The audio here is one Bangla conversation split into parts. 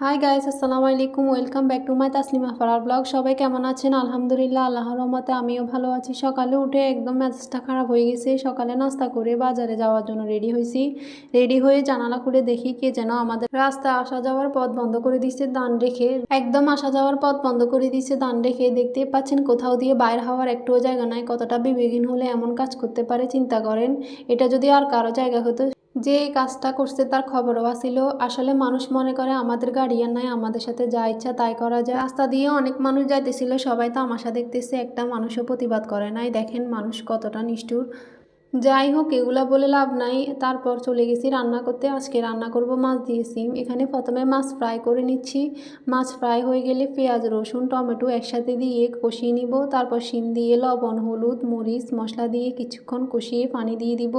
হাই গাইস আসসালামু আলাইকুম welcome back to my Taslima Faraar blog সবাই কেমন আছেন? আলহামদুলিল্লাহ, আল্লাহর রহমতে আমিও ভালো আছি। সকালে উঠে একদম মেজাজটা খারাপ হয়ে গেছে। সকালে নাস্তা করে বাজারে যাওয়ার জন্য রেডি হয়েছি। রেডি হয়ে জানালা খুলে দেখি কে যেন আমাদের রাস্তা আসা যাওয়ার পথ বন্ধ করে দিচ্ছে দান রেখে। একদম আসা যাওয়ার পথ বন্ধ করে দিচ্ছে দান রেখে। দেখতে পাচ্ছেন কোথাও দিয়ে বাইর হওয়ার একটুও জায়গা নাই। কতটা বিবেকহীন হলে এমন কাজ করতে পারে, চিন্তা করেন। এটা যদি আর কারও জায়গা হতো যে এই কাজটা করছে তার খবরও আসিল আসলে মানুষ মনে করে আমাদের গার্ডিয়ান নাই, আমাদের সাথে যা ইচ্ছা তাই করা যায়। রাস্তা দিয়ে অনেক মানুষ যাইতেছিল, সবাই তো তামাশা দেখতেছে, একটা মানুষও প্রতিবাদ করে নাই। দেখেন মানুষ কতটা নিষ্ঠুর। যাই হোক, এগুলা বলে লাভ নাই। তারপর চলে গেছি রান্না করতে। আজকে রান্না করব মাছ দিয়ে সিম। এখানে প্রথমে মাছ ফ্রাই করে নিচ্ছি। মাছ ফ্রাই হয়ে গেলে পেঁয়াজ, রসুন, টমেটো একসাথে দিয়ে কষিয়ে নিব। তারপর শিম দিয়ে লবণ, হলুদ, মরিচ, মশলা দিয়ে কিছুক্ষণ কষিয়ে পানি দিয়ে দিব।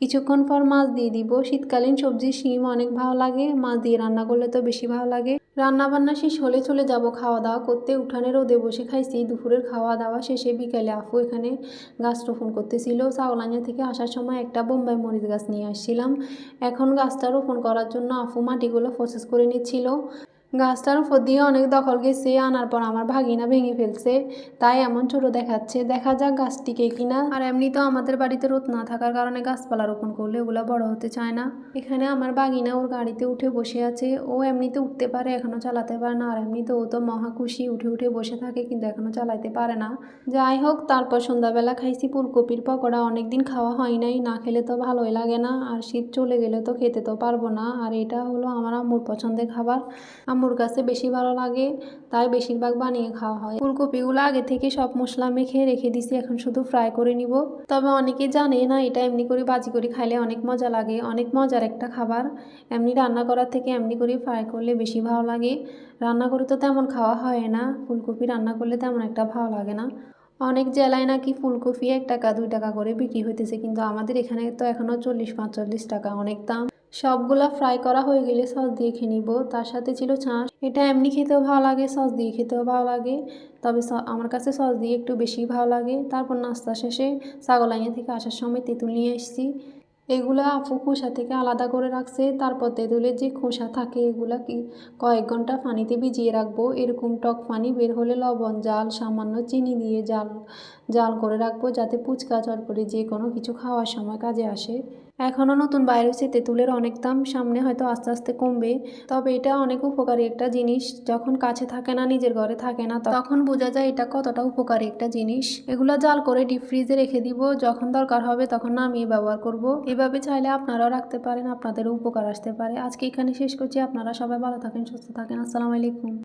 কিছুক্ষণ পর মাছ দিয়ে দিব। শীতকালীন সবজি শিম অনেক ভালো লাগে। মাছ দিয়ে রান্না করলে তো বেশি ভালো লাগে। রান্না বান্না শেষ হলে চলে যাব খাওয়া দাওয়া করতে। উঠানে রোদে বসে খাইছি। দুপুরের খাওয়া দাওয়া শেষে বিকালে আফু এখানে গাছ রোপণ করতেছিল। চাওলাঞ্জা থেকে আসার সময় একটা বোম্বাই মরিচ গাছ নিয়ে আসছিলাম। এখন গাছটা রোপণ করার জন্য আফু মাটিগুলো প্রসেস করে নিচ্ছিল। গাছটার উপর দিয়ে অনেক দখল গেছে, আনার পর আমার ভাগিনা ভেঙে ফেলছে। তাই এমন ছোট দেখাচ্ছে, দেখা যাক গাছটিকে কিনা। আর এমনি তো আমাদের বাড়িতে রোদ না থাকার কারণে গাছপালা রোপণ করলে ওগুলো বড় হতে চায় না। এখানে আমার বাগিনা ওর গাড়িতে উঠে বসে আছে। ও এমনিতে উঠতে পারে, এখনও চালাতে পারে না। আর এমনিতে ও তো মহা খুশি, উঠে উঠে বসে থাকে, কিন্তু এখনও চালাতে পারে না। যাই হোক, তারপর সন্ধ্যাবেলা খাইছি ফুলকপির পকোড়া। অনেকদিন খাওয়া হয় নাই, না খেলে তো ভালোই লাগে না। আর শীত চলে গেলে তো খেতে তো পারব না। আর এটা হলো আমার আম্মুর পছন্দের খাবার। আম্মুর কাছে বেশি ভালো লাগে, তাই বেশিরভাগ বানিয়ে খাওয়া হয়। ফুলকপিগুলো আগে থেকে সব মশলা মেখে রেখে দিছি, এখন শুধু ফ্রাই করে নিব। তবে অনেকে জানে না, এটা এমনি করে বাজি করে খাইলে অনেক মজা লাগে। অনেক মজার একটা খাবার। এমনি রান্না করার থেকে এমনি করে ফ্রাই করলে বেশি ভালো লাগে। রান্না করে তো তেমন খাওয়া হয় না। ফুলকপি রান্না করলে তেমন একটা ভালো লাগে না। অনেক জেলায় নাকি ফুলকপি এক টাকা, দুই টাকা করে বিক্রি হইতেছে, কিন্তু আমাদের এখানে তো এখনও চল্লিশ পাঁচচল্লিশ টাকা অনেক দাম। সবগুলা ফ্রাই করা হয়ে গেলে সস দিয়ে খেয়ে নিব। তার সাথে ছিল ছাঁচ এটা এমনি খেতেও ভালো লাগে সস দিয়ে খেতেও ভালো লাগে। তবে আমার কাছে সস দিয়ে একটু বেশি ভালো লাগে। তারপর নাস্তা শেষে ছাগলাইয়া থেকে আসার সময় তেঁতুল নিয়ে এসেছি এগুলা আপু খোসা থেকে আলাদা করে রাখছে, তারপর তেঁতুলের যে খোসা থাকে এগুলা কি কয়েক ঘণ্টা পানিতে ভিজিয়ে রাখব? এরকম টক পানি বের হলে লবণ, জাল, সামান্য চিনি দিয়ে জাল জাল করে রাখব যাতে পুচকা চটপটি যে কোনো কিছু খাওয়ার সময় কাজে আসে। এখনও নতুন বাইরে হচ্ছে তেঁতুলের অনেক দাম সামনে হয়তো আস্তে আস্তে কমবে, তবে এটা অনেক উপকারী একটা জিনিস। যখন কাছে থাকে না, নিজের ঘরে থাকে না তখন বোঝা যায় এটা কতটা উপকারী একটা জিনিস। এগুলো জাল করে ডিপ ফ্রিজে রেখে দিব, যখন দরকার হবে তখন নামিয়ে ব্যবহার করব। এভাবে চাইলে আপনারাও রাখতে পারেন, আপনাদেরও উপকার আসতে পারে। আজকে এখানে শেষ করছি। আপনারা সবাই ভালো থাকেন, সুস্থ থাকেন। আসসালামু আলাইকুম।